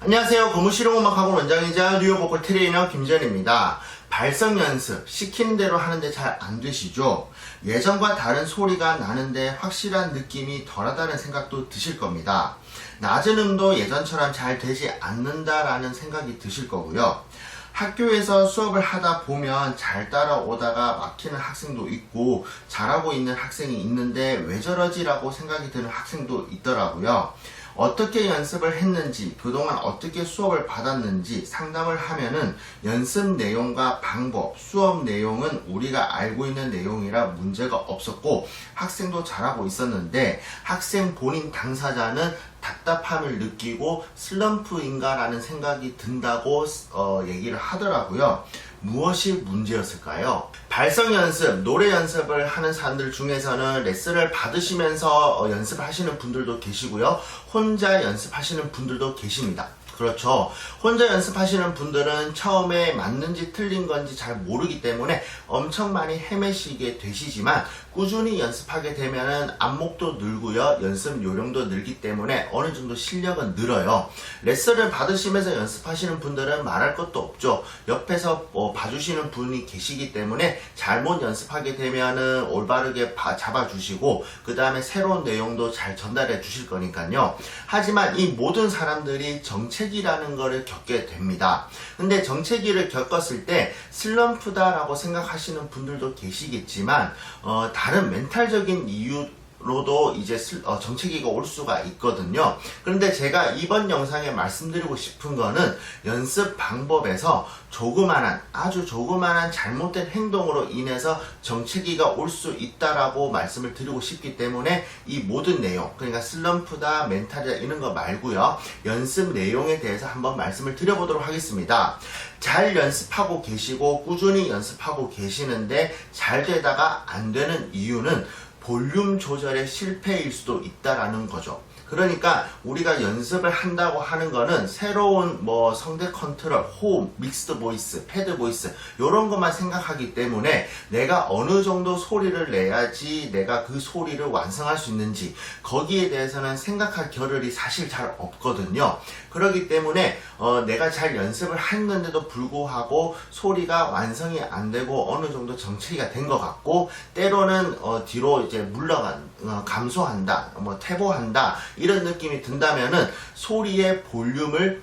안녕하세요. 고무실용음악학원 원장이자 뉴욕 보컬 트레이너 김지현입니다. 발성 연습 시키는 대로 하는데 잘 안 되시죠? 예전과 다른 소리가 나는데 확실한 느낌이 덜하다는 생각도 드실 겁니다. 낮은 음도 예전처럼 잘 되지 않는다라는 생각이 드실 거고요. 학교에서 수업을 하다 보면 잘 따라오다가 막히는 학생도 있고 잘하고 있는 학생이 있는데 왜 저러지라고 생각이 드는 학생도 있더라고요. 어떻게 연습을 했는지, 그동안 어떻게 수업을 받았는지 상담을 하면은 연습 내용과 방법, 수업 내용은 우리가 알고 있는 내용이라 문제가 없었고 학생도 잘하고 있었는데 학생 본인 당사자는 답답함을 느끼고 슬럼프인가라는 생각이 든다고 어, 얘기를 하더라고요. 무엇이 문제였을까요? 발성 연습, 노래 연습을 하는 사람들 중에서는 레슨을 받으시면서 어, 연습을 하시는 분들도 계시고요. 혼자 연습하시는 분들도 계십니다. 그렇죠. 혼자 연습하시는 분들은 처음에 맞는지 틀린 건지 잘 모르기 때문에 엄청 많이 헤매시게 되시지만 꾸준히 연습하게 되면은 안목도 늘고요. 연습 요령도 늘기 때문에 어느 정도 실력은 늘어요. 레슨을 받으시면서 연습하시는 분들은 말할 것도 없죠. 옆에서 뭐 봐주시는 분이 계시기 때문에 잘못 연습하게 되면은 올바르게 봐- 잡아주시고 그 다음에 새로운 내용도 잘 전달해 주실 거니까요. 하지만 이 모든 사람들이 정체 기라는 거를 겪게 됩니다. 근데 정체기를 겪었을 때 슬럼프다라고 생각하시는 분들도 계시겠지만 어, 다른 멘탈적인 이유 로도 이제 슬- 어, 정체기가 올 수가 있거든요. 그런데 제가 이번 영상에 말씀드리고 싶은 거는 연습 방법에서 조그만한 아주 조그만한 잘못된 행동으로 인해서 정체기가 올 수 있다라고 말씀을 드리고 싶기 때문에 이 모든 내용 그러니까 슬럼프다 멘탈이다 이런 거 말고요 연습 내용에 대해서 한번 말씀을 드려보도록 하겠습니다. 잘 연습하고 계시고 꾸준히 연습하고 계시는데 잘 되다가 안 되는 이유는 볼륨 조절의 실패일 수도 있다라는 거죠. 그러니까 우리가 연습을 한다고 하는 거는 새로운 뭐 성대 컨트롤, 호흡, 믹스드 보이스, 패드 보이스 이런 것만 생각하기 때문에 내가 어느 정도 소리를 내야지 내가 그 소리를 완성할 수 있는지 거기에 대해서는 생각할 겨를이 사실 잘 없거든요. 그렇기 때문에 어, 내가 잘 연습을 했는데도 불구하고 소리가 완성이 안 되고 어느 정도 정체가 된 것 같고 때로는 어, 뒤로 이제 물러간 어, 감소한다, 뭐 퇴보한다 이런 느낌이 든다면은 소리의 볼륨을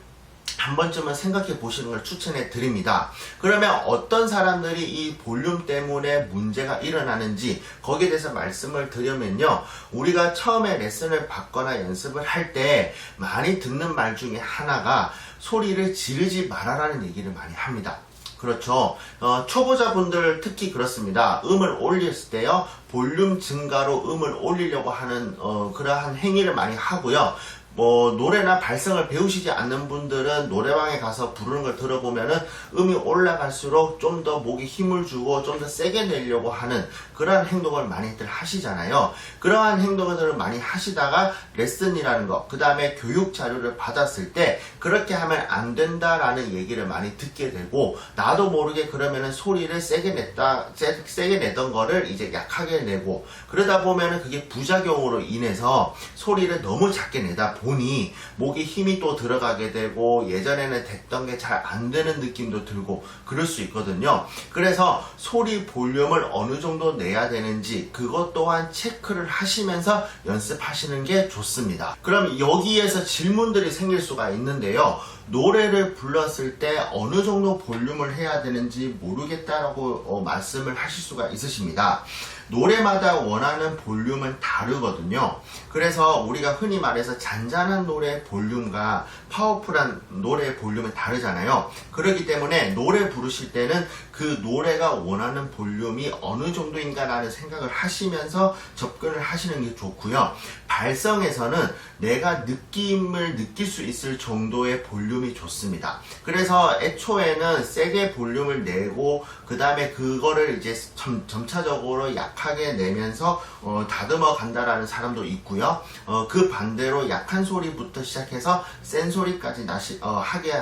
한 번쯤은 생각해 보시는 걸 추천해 드립니다. 그러면 어떤 사람들이 이 볼륨 때문에 문제가 일어나는지 거기에 대해서 말씀을 드리면요. 우리가 처음에 레슨을 받거나 연습을 할 때 많이 듣는 말 중에 하나가 소리를 지르지 말아라는 얘기를 많이 합니다. 그렇죠. 어, 초보자분들 특히 그렇습니다. 음을 올렸을 때요, 볼륨 증가로 음을 올리려고 하는 어, 그러한 행위를 많이 하고요. 뭐 노래나 발성을 배우시지 않는 분들은 노래방에 가서 부르는 걸 들어보면은 음이 올라갈수록 좀 더 목에 힘을 주고 좀 더 세게 내려고 하는 그러한 행동을 많이들 하시잖아요. 그러한 행동들을 많이 하시다가 레슨이라는 거, 그 다음에 교육 자료를 받았을 때 그렇게 하면 안 된다라는 얘기를 많이 듣게 되고 나도 모르게 그러면은 소리를 세게 냈다, 세, 세게 내던 거를 이제 약하게 내고 그러다 보면은 그게 부작용으로 인해서 소리를 너무 작게 내다 보니 목에 힘이 또 들어가게 되고 예전에는 됐던 게 잘 안 되는 느낌도 들고 그럴 수 있거든요. 그래서 소리 볼륨을 어느 정도 내야 되는지 그것 또한 체크를 하시면서 연습하시는 게 좋습니다. 그럼 여기에서 질문들이 생길 수가 있는데요. 노래를 불렀을 때 어느 정도 볼륨을 해야 되는지 모르겠다라고 어, 말씀을 하실 수가 있으십니다. 노래마다 원하는 볼륨은 다르거든요. 그래서 우리가 흔히 말해서 잔잔한 노래의 볼륨과 파워풀한 노래의 볼륨은 다르잖아요. 그렇기 때문에 노래 부르실 때는 그 노래가 원하는 볼륨이 어느 정도인가라는 생각을 하시면서 접근을 하시는 게 좋고요. 발성에서는 내가 느낌을 느낄 수 있을 정도의 볼륨 이 좋습니다. 그래서 애초에는 세게 볼륨을 내고 그 다음에 그거를 이제 점, 점차적으로 약하게 내면서 어, 다듬어 간다라는 사람도 있고요. 어, 그 반대로 약한 소리부터 시작해서 센 소리까지 나시, 어, 하게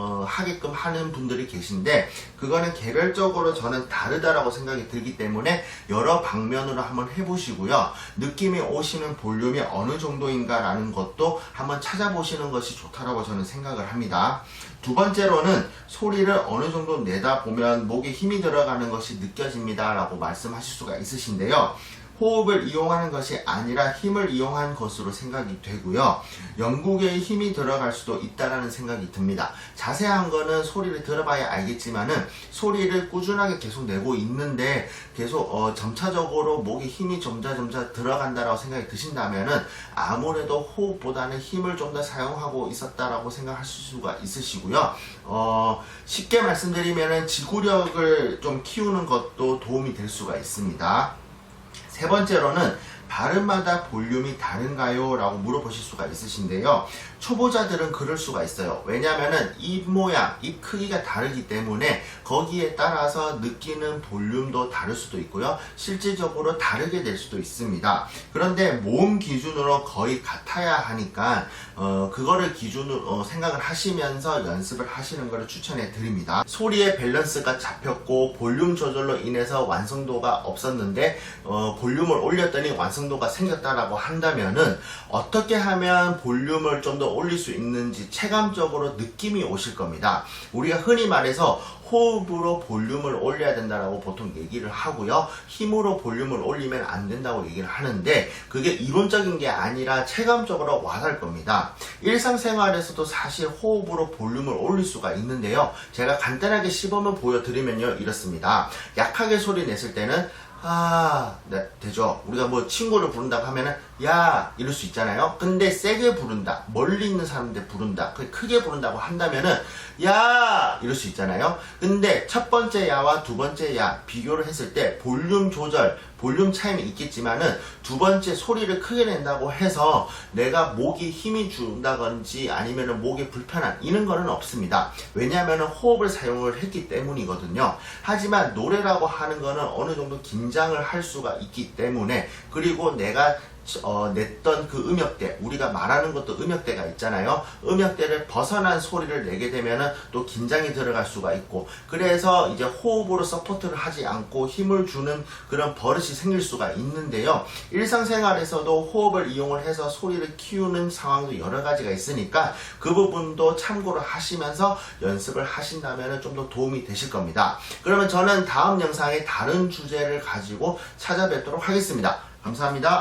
어, 하게끔 하는 분들이 계신데 그거는 개별적으로 저는 다르다라고 생각이 들기 때문에 여러 방면으로 한번 해보시고요. 느낌이 오시는 볼륨이 어느 정도인가라는 것도 한번 찾아보시는 것이 좋다라고 저는 생각을 합니다. 두 번째로는 소리를 어느 정도 내다 보면 목에 힘이 들어가는 것이 느껴집니다라고 말씀하실 수가 있으신데요. 호흡을 이용하는 것이 아니라 힘을 이용한 것으로 생각이 되고요. 영국에 힘이 들어갈 수도 있다라는 생각이 듭니다. 자세한 거는 소리를 들어봐야 알겠지만은 소리를 꾸준하게 계속 내고 있는데 계속 어, 점차적으로 목에 힘이 점차 점차 들어간다라고 생각이 드신다면은 아무래도 호흡보다는 힘을 좀 더 사용하고 있었다라고 생각하실 수가 있으시고요. 어, 쉽게 말씀드리면은 지구력을 좀 키우는 것도 도움이 될 수가 있습니다. 세 번째로는 발음마다 볼륨이 다른가요? 라고 물어보실 수가 있으신데요. 초보자들은 그럴 수가 있어요. 왜냐면은 입 모양, 입 크기가 다르기 때문에 거기에 따라서 느끼는 볼륨도 다를 수도 있고요. 실질적으로 다르게 될 수도 있습니다. 그런데 모음 기준으로 거의 같아야 하니까 어, 그거를 기준으로 어, 생각을 하시면서 연습을 하시는 것을 추천해 드립니다. 소리의 밸런스가 잡혔고 볼륨 조절로 인해서 완성도가 없었는데 어, 볼륨을 올렸더니 완성도가 생겼다라고 한다면은 어떻게 하면 볼륨을 좀더 올릴 수 있는지 체감적으로 느낌이 오실 겁니다. 우리가 흔히 말해서 호흡으로 볼륨을 올려야 된다라고 보통 얘기를 하고요. 힘으로 볼륨을 올리면 안 된다고 얘기를 하는데 그게 이론적인 게 아니라 체감적으로 와닿을 겁니다. 일상생활에서도 사실 호흡으로 볼륨을 올릴 수가 있는데요. 제가 간단하게 시범을 보여드리면요. 이렇습니다. 약하게 소리 냈을 때는 아, 네, 되죠. 우리가 뭐 친구를 부른다고 하면은, 야, 이럴 수 있잖아요. 근데 세게 부른다. 멀리 있는 사람한테 부른다. 그 크게 부른다고 한다면은, 야! 이럴 수 있잖아요. 근데 첫 번째 야와 두 번째 야 비교를 했을 때 볼륨 조절, 볼륨 차이는 있겠지만은 두 번째 소리를 크게 낸다고 해서 내가 목이 힘이 준다든지 아니면은 목이 불편한 이런 거는 없습니다. 왜냐하면은 호흡을 사용을 했기 때문이거든요. 하지만 노래라고 하는 거는 어느 정도 긴장을 할 수가 있기 때문에 그리고 내가 어, 냈던 그 음역대, 우리가 말하는 것도 음역대가 있잖아요. 음역대를 벗어난 소리를 내게 되면은 또 긴장이 들어갈 수가 있고, 그래서 이제 호흡으로 서포트를 하지 않고 힘을 주는 그런 버릇이 생길 수가 있는데요. 일상생활에서도 호흡을 이용을 해서 소리를 키우는 상황도 여러 가지가 있으니까 그 부분도 참고를 하시면서 연습을 하신다면 좀 더 도움이 되실 겁니다. 그러면 저는 다음 영상에 다른 주제를 가지고 찾아뵙도록 하겠습니다. 감사합니다.